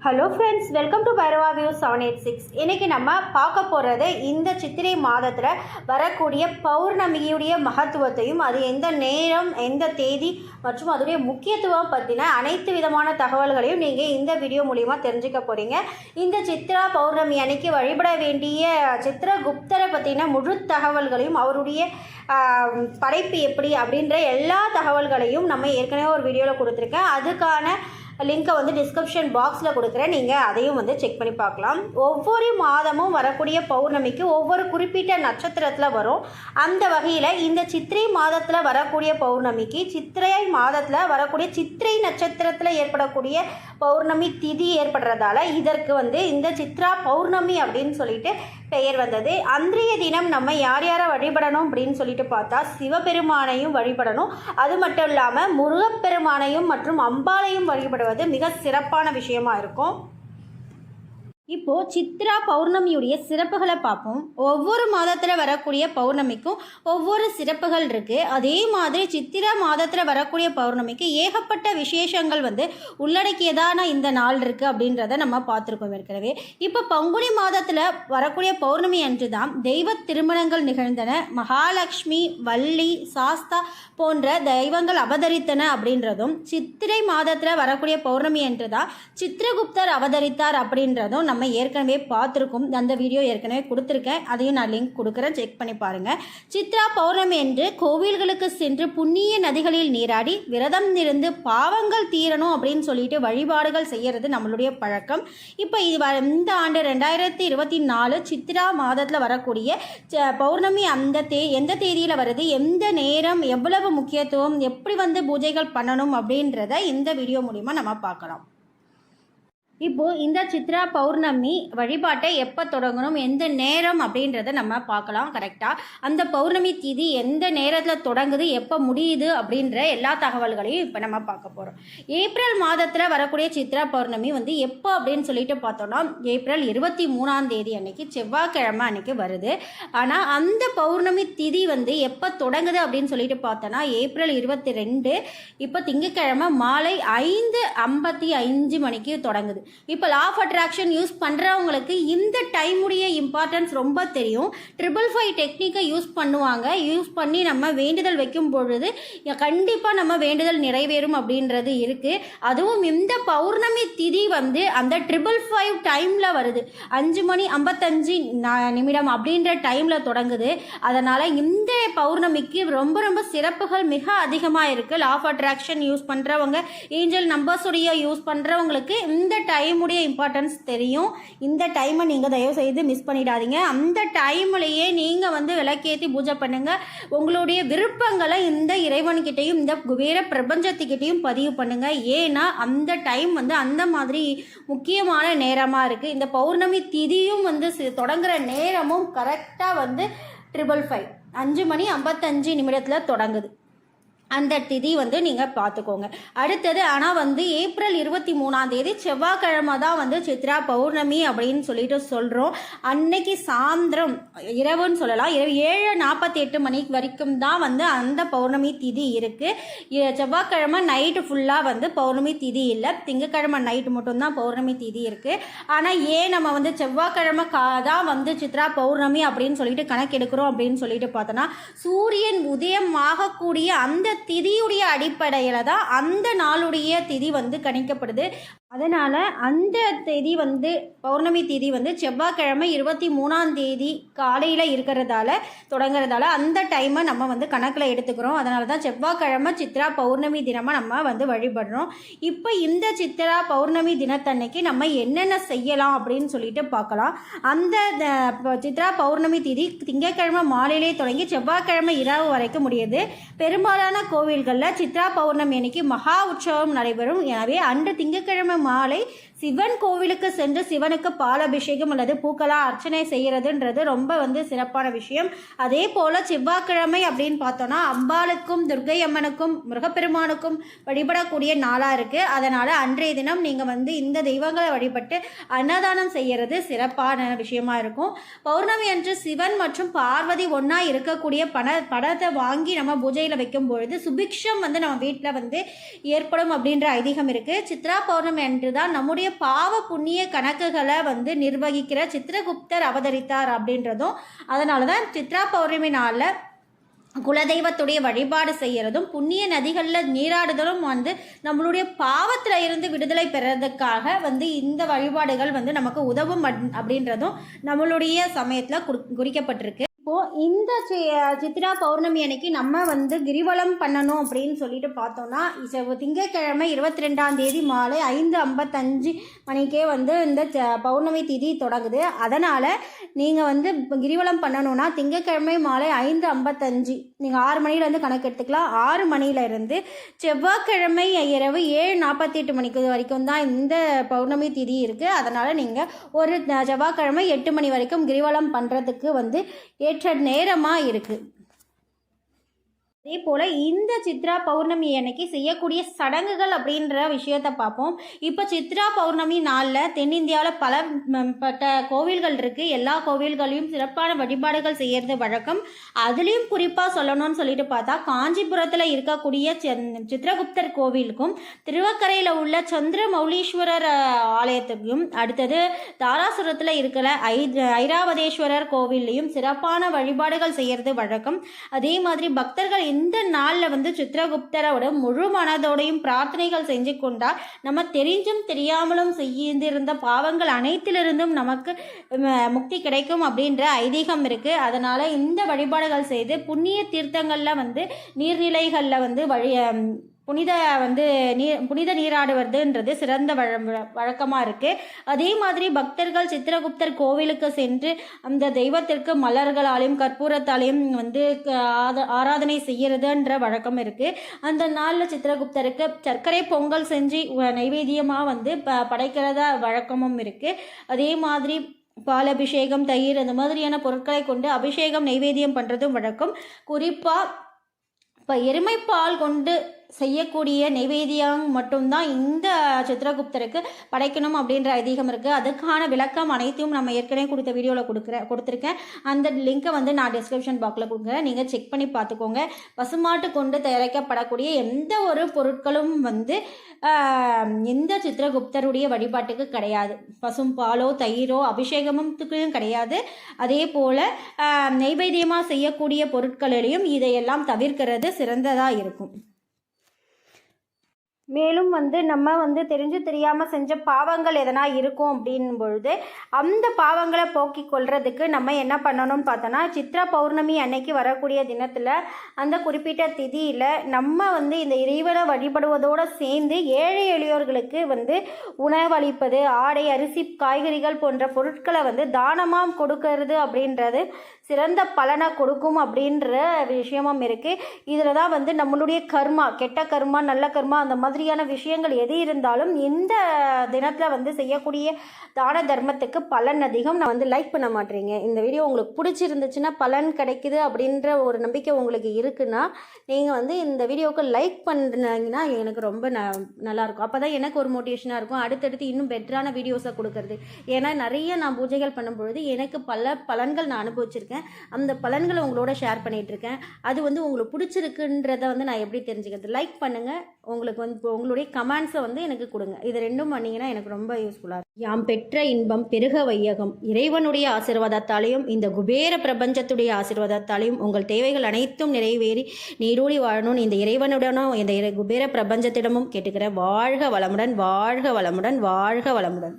Hello friends welcome to Bhairava view seven eight six இன்றைக்கி நம்ம பார்க்க போகிறது இந்த சித்திரை மாதத்தில் வரக்கூடிய பௌர்ணமியுடைய மகத்துவத்தையும் அது எந்த நேரம் எந்த தேதி மற்றும் அதோடைய முக்கியத்துவம் பற்றின அனைத்து விதமான தகவல்களையும் நீங்கள் இந்த வீடியோ மூலிமா தெரிஞ்சுக்க போகிறீங்க இந்த சித்ரா பௌர்ணமி அன்னைக்கு வழிபட வேண்டிய சித்திரகுப்தரை பற்றின முழு தகவல்களையும் அவருடைய படைப்பு எப்படி அப்படின்ற எல்லா தகவல்களையும் நம்ம ஏற்கனவே ஒரு வீடியோவில் கொடுத்துருக்கேன். அதுக்கான லிங்க்கை வந்து டிஸ்கிரிப்ஷன் பாக்ஸில் கொடுக்குறேன். நீங்கள் அதையும் வந்து செக் பண்ணி பார்க்கலாம். ஒவ்வொரு மாதமும் வரக்கூடிய பௌர்ணமிக்கு ஒவ்வொரு குறிப்பிட்ட நட்சத்திரத்தில் வரும். அந்த வகையில் இந்த சித்திரை மாதத்தில் வரக்கூடிய பௌர்ணமிக்கு சித்திரை மாதத்தில் வரக்கூடிய சித்திரை நட்சத்திரத்தில் ஏற்படக்கூடிய பௌர்ணமி திதி ஏற்படுறதால இதற்கு வந்து இந்த சித்ரா பௌர்ணமி அப்படின்னு சொல்லிட்டு பெயர் வந்தது. அன்றைய தினம் நம்ம யார் யாரை வழிபடணும் அப்படின்னு சொல்லிட்டு பார்த்தா சிவபெருமானையும் வழிபடணும். அது மட்டும் இல்லாமல் முருகப்பெருமானையும் மற்றும் அம்பாளையும் வழிபடுவது மிக சிறப்பான விஷயமா இருக்கும். இப்போது சித்ரா பௌர்ணமியுடைய சிறப்புகளை பார்ப்போம். ஒவ்வொரு மாதத்தில் வரக்கூடிய பௌர்ணமிக்கும் ஒவ்வொரு சிறப்புகள் இருக்குது அதே மாதிரி சித்திர மாதத்தில் வரக்கூடிய பௌர்ணமிக்கு ஏகப்பட்ட விசேஷங்கள் வந்து உள்ளடக்கியதான இந்த நாள் இருக்குது அப்படின்றத நம்ம பார்த்துருக்கோம் ஏற்கனவே. இப்போ பங்குனி மாதத்தில் வரக்கூடிய பௌர்ணமி அன்று தான் தெய்வ திருமணங்கள் நிகழ்ந்தன. மகாலட்சுமி வள்ளி சாஸ்தா போன்ற தெய்வங்கள் அவதரித்தன அப்படின்றதும் சித்திரை மாதத்தில் வரக்கூடிய பௌர்ணமி அன்று தான் சித்திரகுப்தர் அவதரித்தார் அப்படின்றதும் நம்ம ஏற்கனவே பார்த்துருக்கோம். அந்த வீடியோ ஏற்கனவே கொடுத்துருக்கேன். அதையும் நான் லிங்க் கொடுக்குறேன். செக் பண்ணி பாருங்கள் சித்ரா பௌர்ணமி என்று கோவில்களுக்கு சென்று புண்ணிய நதிகளில் நீராடி விரதம் இருந்து பாவங்கள் தீரணும் அப்படின்னு சொல்லிட்டு வழிபாடுகள் செய்யறது நம்மளுடைய பழக்கம். இப்போ இது வ- இந்த ஆண்டு ரெண்டாயிரத்தி இருபத்தி நாலு சித்ரா மாதத்தில் வரக்கூடிய ச- பௌர்ணமி அந்த தே எந்த தேதியில் வருது? எந்த நேரம்? எவ்வளவு முக்கியத்துவம்? எப்படி வந்து பூஜைகள் பண்ணணும் அப்படின்றத இந்த வீடியோ மூலிமா நம்ம பார்க்கலாம். இப்போ இந்த சித்ரா பௌர்ணமி வழிபாட்டை எப்போ தொடங்கணும் எந்த நேரம் அப்படின்றத நம்ம பார்க்கலாம் கரெக்டாக அந்த பௌர்ணமி திதி எந்த நேரத்தில் தொடங்குது எப்போ முடியுது அப்படின்ற எல்லா தகவல்களையும் இப்போ நம்ம பார்க்க போகிறோம் ஏப்ரல் மாதத்தில் வரக்கூடிய சித்ரா பௌர்ணமி வந்து எப்போ அப்படின்னு சொல்லிட்டு பார்த்தோம்னா ஏப்ரல் இருபத்தி மூணாம் தேதி அன்னைக்கு செவ்வாய்க்கிழமை அன்னைக்கு வருது. ஆனால் அந்த பௌர்ணமி திதி வந்து எப்போ தொடங்குது அப்படின்னு சொல்லிட்டு பார்த்தோன்னா ஏப்ரல் இருபத்தி ரெண்டு இப்போ திங்கக்கிழமை மாலை ஐந்து ஐம்பத்தி அஞ்சு மணிக்கு தொடங்குது. இப்போ லா ஆஃப் அட்ராக்ஷன் யூஸ் பண்ணுறவங்களுக்கு இந்த டைமுடைய இம்பார்ட்டன்ஸ் ரொம்ப தெரியும். ட்ரிபிள் ஃபைவ் டெக்னிக்கை யூஸ் பண்ணுவாங்க. யூஸ் பண்ணி நம்ம வேண்டுதல் வைக்கும் பொழுது கண்டிப்பாக நம்ம வேண்டுதல் நிறைவேறும் அப்படின்றது இருக்குது அதுவும் இந்த பௌர்ணமி திதி வந்து அந்த ட்ரிபிள் ஃபைவ் டைமில் வருது. அஞ்சு மணி ஐம்பத்தஞ்சு நிமிடம் அப்படின்ற டைமில் தொடங்குது. அதனால் இந்த பௌர்ணமிக்கு ரொம்ப ரொம்ப சிறப்புகள் மிக அதிகமாக இருக்குது லா ஆஃப் அட்ராக்ஷன் யூஸ் பண்ணுறவங்க ஏஞ்சல் நம்பர்ஸுடைய யூஸ் பண்ணுறவங்களுக்கு இந்த டைமுடைய இம்பார்ட்டன்ஸ் தெரியும். இந்த டைமை நீங்கள் தயவு செய்து மிஸ் பண்ணிடாதீங்க. அந்த டைம்லேயே நீங்கள் வந்து விளக்கேற்றி பூஜை பண்ணுங்கள் உங்களுடைய விருப்பங்களை இந்த இறைவன்கிட்டையும் இந்த குபேர பிரபஞ்சத்துக்கிட்டையும் பதிவு பண்ணுங்கள் ஏன்னா அந்த டைம் வந்து அந்த மாதிரி முக்கியமான நேரமாக இருக்குது இந்த பௌர்ணமி திதியும் வந்து தொடங்குகிற நேரமும் கரெக்டாக வந்து ட்ரிபிள் ஃபைவ் அஞ்சு மணி ஐம்பத்தஞ்சு நிமிடத்தில் தொடங்குது. அந்த திதி வந்து நீங்கள் பார்த்துக்கோங்க அடுத்தது ஆனால் வந்து ஏப்ரல் இருபத்தி மூணாம் தேதி செவ்வாய்க்கிழமை தான் வந்து சித்ரா பௌர்ணமி அப்படின்னு சொல்லிட்டு சொல்கிறோம் அன்னைக்கு சாயந்தரம் இரவுன்னு சொல்லலாம். இரவு ஏழு நாற்பத்தி எட்டு மணி வரைக்கும் தான் வந்து அந்த பௌர்ணமி திதி இருக்குது செவ்வாய்க்கிழமை நைட்டு ஃபுல்லாக வந்து பௌர்ணமி திதி இல்லை. திங்கக்கிழமை நைட்டு மட்டும்தான் பௌர்ணமி திதி இருக்குது ஆனால் ஏன் நம்ம வந்து செவ்வாய்க்கிழமை கா தான் வந்து சித்ரா பௌர்ணமி அப்படின்னு சொல்லிட்டு கணக்கெடுக்கிறோம் அப்படின்னு சொல்லிட்டு பார்த்தோன்னா சூரியன் உதயம் ஆகக்கூடிய அந்த திதியுடைய அடிப்படையில் தான் அந்த நாளுடைய திதி வந்து கணிக்கப்படுது. அதனால் அந்த தேதி வந்து பௌர்ணமி தேதி வந்து செவ்வாய்க்கிழமை இருபத்தி மூணாம் தேதி காலையில் இருக்கிறதால தொடங்குறதால அந்த டைமை நம்ம வந்து கணக்கில் எடுத்துக்கிறோம். அதனால தான் செவ்வாய்க்கிழமை சித்ரா பௌர்ணமி தினமாக நம்ம வந்து வழிபடுறோம். இப்போ இந்த சித்ரா பௌர்ணமி தினத்தன்னைக்கு நம்ம என்னென்ன செய்யலாம் அப்படின்னு சொல்லிட்டு பார்க்கலாம். அந்த த- ப- சித்ரா பௌர்ணமி தேதி திங்கட்கிழமை மாலையிலே தொடங்கி செவ்வாய்க்கிழமை இரவு வரைக்கும் முடியுது. பெரும்பாலான கோவில்களில் சித்ரா பௌர்ணமி அன்னைக்கு மகா உற்சவம் நடைபெறும். எனவே அன்று திங்கட்கிழமை மாலை சிவன் கோவிலுக்கு சென்று சிவனுக்கு பாலாபிஷேகம் அல்லது பூக்களாக அர்ச்சனை செய்கிறதுன்றது ரொம்ப வந்து சிறப்பான விஷயம். அதே போல் செவ்வாய்க்கிழமை அப்படின்னு பார்த்தோன்னா அம்பாளுக்கும் துர்க்கை அம்மனுக்கும் முருகப்பெருமானுக்கும் வழிபடக்கூடிய நாளாக இருக்குது அதனால் அன்றைய தினம் நீங்கள் வந்து இந்த தெய்வங்களை வழிபட்டு அன்னதானம் செய்கிறது சிறப்பான விஷயமா இருக்கும். பௌர்ணமி அன்று சிவன் மற்றும் பார்வதி ஒன்றா இருக்கக்கூடிய பண படத்தை வாங்கி நம்ம பூஜையில் வைக்கும் பொழுது சுபிக்ஷம் வந்து நம்ம வீட்டில் வந்து ஏற்படும் அப்படின்ற ஐதீகம் இருக்குது சித்ரா பௌர்ணமி அன்று தான் நம்முடைய பாவ புண்ணிய கணக்குகளை வந்து நிர்வகிக்கிற சித்திரகுப்தர் அவதரித்தார் அப்படின்றதும் அதனால தான் சித்ரா பௌர்ணமி நாளில் குலதெய்வத்துடைய வழிபாடு செய்கிறதும் புண்ணிய நதிகளில் நீராடுதலும் வந்து நம்மளுடைய பாவத்தில் இருந்து விடுதலை பெறதுக்காக வந்து இந்த வழிபாடுகள் வந்து நமக்கு உதவும் அப்படின்றதும் நம்மளுடைய சமயத்தில் குறிக்கப்பட்டிருக்கு. இப்போது இந்த சி- சித்ரா பௌர்ணமி அன்னைக்கு நம்ம வந்து கிரிவலம் பண்ணணும் அப்படின்னு சொல்லிட்டு பார்த்தோன்னா செவ்- திங்கட்கிழமை இருபத்தி ரெண்டாம் தேதி மாலை ஐந்து ஐம்பத்தஞ்சு மணிக்கே வந்து இந்த ச- பௌர்ணமி திதி தொடங்குது. அதனால் நீங்கள் வந்து கிரிவலம் பண்ணணும்னா திங்கட்கிழமை மாலை ஐந்து ஐம்பத்தஞ்சு நீங்கள் ஆறு மணிலேருந்து கணக்கு எடுத்துக்கலாம். ஆறு மணிலேருந்து செவ்வாய்க்கிழமை இரவு ஏழு நாற்பத்தி எட்டு மணிக்கு வரைக்கும் தான் இந்த பௌர்ணமி திதி இருக்குது அதனால் நீங்கள் ஒரு செவ்வாய்க்கிழமை எட்டு மணி வரைக்கும் கிரிவலம் பண்ணுறதுக்கு வந்து ஏற்ற நேரமாக இருக்குது அதே போல் இந்த சித்ரா பௌர்ணமி அன்னைக்கு செய்யக்கூடிய சடங்குகள் அப்படின்ற விஷயத்தை பார்ப்போம். இப்போ சித்ரா பௌர்ணமி நாளில் தென்னிந்தியாவில் பல பட்ட கோவில்கள் இருக்குது எல்லா கோவில்களையும் சிறப்பான வழிபாடுகள் செய்கிறது வழக்கம். அதுலேயும் குறிப்பாக சொல்லணும்னு சொல்லிட்டு பார்த்தா காஞ்சிபுரத்தில் இருக்கக்கூடிய சித்ரகுப்தர் கோவிலுக்கும் திருவக்கரையில் உள்ள சந்திர மௌலீஸ்வரர் ஆலயத்துக்கும் அடுத்தது தாராசுரத்தில் இருக்கிற ஐ ஐராவதேஸ்வரர் கோவில்லையும் சிறப்பான வழிபாடுகள் செய்கிறது வழக்கம். அதே மாதிரி பக்தர்கள் இந்த நாளில் வந்து சித்ரகுப்தரோட முழு மனதோடையும் பிரார்த்தனைகள் செஞ்சு கொண்டால் நம்ம தெரிஞ்சும் தெரியாமலும் செய்திருந்த பாவங்கள் அனைத்திலிருந்தும் நமக்கு முக்தி கிடைக்கும் அப்படின்ற ஐதீகம் இருக்குது அதனால் இந்த வழிபாடுகள் செய்து புண்ணிய தீர்த்தங்களில் வந்து நீர்நிலைகளில் வந்து வழி புனித வந்து நீர் புனித நீராடுவதுன்றது சிறந்த வழ வழக்கமாக இருக்குது அதே மாதிரி பக்தர்கள் சித்திரகுப்தர் கோவிலுக்கு சென்று அந்த தெய்வத்திற்கு மலர்களாலையும் கற்பூரத்தாலையும் வந்து க- ஆத- ஆராதனை செய்கிறதுன்ற வழக்கம் இருக்குது அந்த நாளில் சித்திரகுப்தருக்கு சர்க்கரை பொங்கல் செஞ்சு நைவேத்தியமாக வந்து ப படைக்கிறதா வழக்கமும் இருக்குது அதே மாதிரி பால் அபிஷேகம் தயிர் அந்த மாதிரியான பொருட்களை கொண்டு அபிஷேகம் நைவேத்தியம் பண்ணுறதும் வழக்கம். குறிப்பாக இப்போ எருமைப்பால் கொண்டு செய்யக்கூடிய நைவேத்தியம் மட்டும்தான் இந்த சித்ரகுப்தருக்கு படைக்கணும் அப்படின்ற ஐதீகம் இருக்குது அதுக்கான விளக்கம் அனைத்தையும் நம்ம ஏற்கனவே கொடுத்த வீடியோவில் கொடுக்குறேன் கொடுத்துருக்கேன். அந்த லிங்க்கை வந்து நான் டிஸ்கிரிப்ஷன் பாக்ஸில் கொடுக்குறேன். நீங்கள் செக் பண்ணி பார்த்துக்கோங்க. பசுமாட்டு கொண்டு தயாரிக்கப்படக்கூடிய எந்த ஒரு பொருட்களும் வந்து இந்த சித்ரகுப்தருடைய வழிபாட்டுக்கு கிடையாது. பசும் பாலோ தயிரோ அபிஷேகமுத்துக்கும் கிடையாது. அதே போல் நைவேத்தியமாக செய்யக்கூடிய பொருட்களிலையும் இதையெல்லாம் தவிர்க்கிறது சிறந்ததாக இருக்கும். மேலும் வந்து நம்ம வந்து தெரிஞ்சு தெரியாமல் செஞ்ச பாவங்கள் எதனா இருக்கும் அப்படின் பொழுது அந்த பாவங்களை போக்கிக் கொள்றதுக்கு நம்ம என்ன பண்ணணும்னு பார்த்தோன்னா சித்ரா பௌர்ணமி அன்னைக்கு வரக்கூடிய தினத்தில் அந்த குறிப்பிட்ட திதியில் நம்ம வந்து இந்த இறைவனை வழிபடுவதோடு சேர்ந்து ஏழை எளியோர்களுக்கு வந்து உணவளிப்பது ஆடை அரிசி காய்கறிகள் போன்ற பொருட்களை வந்து தானமாக கொடுக்கறது அப்படின்றது சிறந்த பலனை கொடுக்கும் அப்படின்ற விஷயமும் இருக்குது இதில் தான் வந்து நம்மளுடைய கர்மா கெட்ட கர்மா நல்ல கர்மா அந்த மாதிரியான விஷயங்கள் எது இருந்தாலும் இந்த தினத்தில் வந்து செய்யக்கூடிய தான தர்மத்துக்கு பலன் அதிகம். நான் வந்து லைக் பண்ண மாட்டேறீங்க. இந்த வீடியோ உங்களுக்கு பிடிச்சிருந்துச்சுன்னா பலன் கிடைக்குது அப்படின்ற ஒரு நம்பிக்கை உங்களுக்கு இருக்குன்னா நீங்கள் வந்து இந்த வீடியோவுக்கு லைக் பண்ணீங்கன்னா எனக்கு ரொம்ப ந நல்லாயிருக்கும் அப்போ தான் எனக்கு ஒரு மோட்டிவேஷனாக இருக்கும். அடுத்தடுத்து இன்னும் பெட்டரான வீடியோஸை கொடுக்கறது. ஏன்னா நிறைய நான் பூஜைகள் பண்ணும்பொழுது எனக்கு பல பலன்கள் நான் அனுபவிச்சிருக்கேன். அந்த பலன்களை உங்களோட ஷேர் பண்ணிகிட்டு இருக்கேன் அது வந்து உங்களுக்கு பிடிச்சிருக்குன்றத வந்து நான் எப்படி தெரிஞ்சுக்கிறது? லைக் பண்ணுங்கள் உங்களுக்கு வந்து இப்போ உங்களுடைய கமெண்ட்ஸை வந்து எனக்கு கொடுங்க. இது ரெண்டும் பண்ணிங்கன்னா எனக்கு ரொம்ப யூஸ்ஃபுல்லாக இருக்கும். யாம் பெற்ற இன்பம் பெருக வையகம். இறைவனுடைய ஆசீர்வாதத்தாலையும் இந்த குபேர பிரபஞ்சத்துடைய ஆசீர்வாதத்தாலையும் உங்கள் தேவைகள் அனைத்தும் நிறைவேறி நீரூடி வாழணும்னு இந்த இறைவனுடனும் இந்த குபேர பிரபஞ்சத்திடமும் கேட்டுக்கிறேன் வாழ்க வளமுடன் வாழ்க வளமுடன் வாழ்க வளமுடன்.